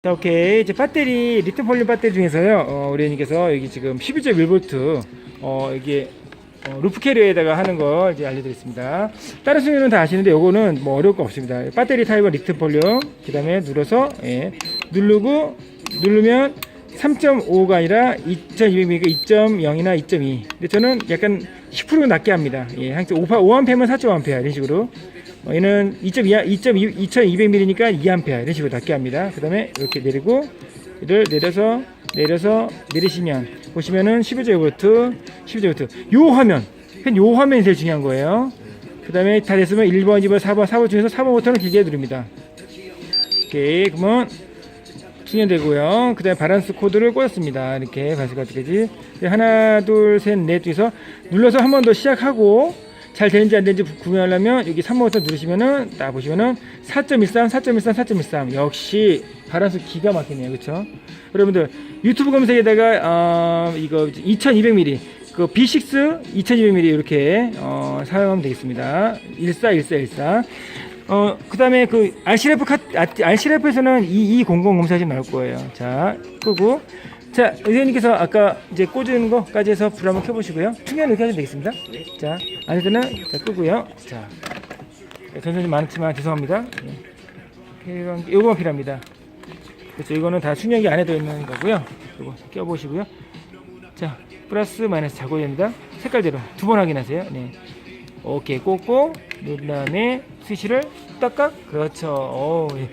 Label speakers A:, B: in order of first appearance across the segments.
A: 자, 오케이. 이제 배터리, 리튬 폴륨 배터리 중에서요, 어, 우리 애님께서 여기 지금 11.1V, 어, 이게, 어, 루프 캐리어에다가 하는 걸 이제 알려드렸습니다. 다른 수준은 다 아시는데, 요거는 뭐 어려울 거 없습니다. 배터리 타입은 리튬 폴륨, 그 다음에 눌러서, 예, 누르고, 누르면 3.5가 아니라 2200이니까 2.0이나 2.2. 근데 저는 약간 10% 낮게 합니다. 예, 항상 5, 5A면 4.5A 이런 식으로. 어, 얘는 2.2, 2.2, 2200ml니까 2A 이런 식으로 낮게 합니다. 그 다음에 이렇게 내리고 이를 내려서 내려서 내리시면 보시면은 15V, 15V. 요 화면, 현요 화면이 제일 중요한 거예요. 그 다음에 다 됐으면 1번, 2번, 4번, 4번 중에서 4번 버튼을 길게 누릅니다. 오케이, 그러면 충전되고요. 그 다음에 바란스 코드를 꽂았습니다. 이렇게 바스가지까지 하나, 둘, 셋, 넷 중에서 눌러서 한 번 더 시작하고 잘 되는지 안 되는지 구매하려면 여기 3번 버튼 누르시면은 딱 보시면은 4.13, 4.13, 4.13 역시 바란스 기가 막히네요. 그쵸? 여러분들 유튜브 검색에다가 어, 이거 2200ml 그 B6 2200ml 이렇게 어, 사용하면 되겠습니다. 14, 14, 14. 어, 그 다음에 그 RCF 카, RCF에서는 2200 검사하시면 나올 거예요. 자, 끄고. 자, 의사님께서 아까 이제 꽂은 거까지 해서 불 한번 켜보시고요. 충전 이렇게 하시면 되겠습니다. 자, 안에서는 자, 끄고요. 자, 전선이 많지만 죄송합니다. 네. 요거만 필요합니다. 그렇죠. 이거는 다 충전기 안에 들어있는 거고요. 요거 껴보시고요. 자, 플러스 마이너스 작업이 됩니다. 색깔대로 두 번 확인하세요. 네. 오케이 꽂고 누른 다음에 스위치를 딱딱 그렇죠 오, 예.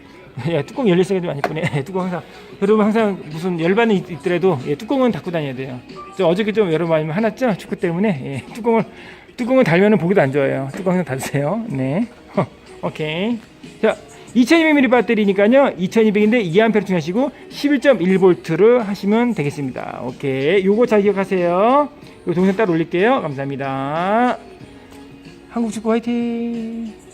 A: 야, 뚜껑 열렸으니까 좀안 이쁘네 뚜껑 항상 여러분 항상 무슨 열반이 있- 있더라도 예, 뚜껑은 닫고 다녀야 돼요. 저 어저께 좀 여러분 많이 화났죠? 축구 때문에? 예, 뚜껑을 뚜껑을 달면은 보기도 안 좋아요. 뚜껑 항상 닫으세요. 네. 허, 오케이. 자 2200mAh 배터리니까요. 2200인데 2A 충전하시고 11.1V를 하시면 되겠습니다. 오케이. 요거 잘 기억하세요. 요 동영상 따로 올릴게요. 감사합니다. 한국 축구 화이팅!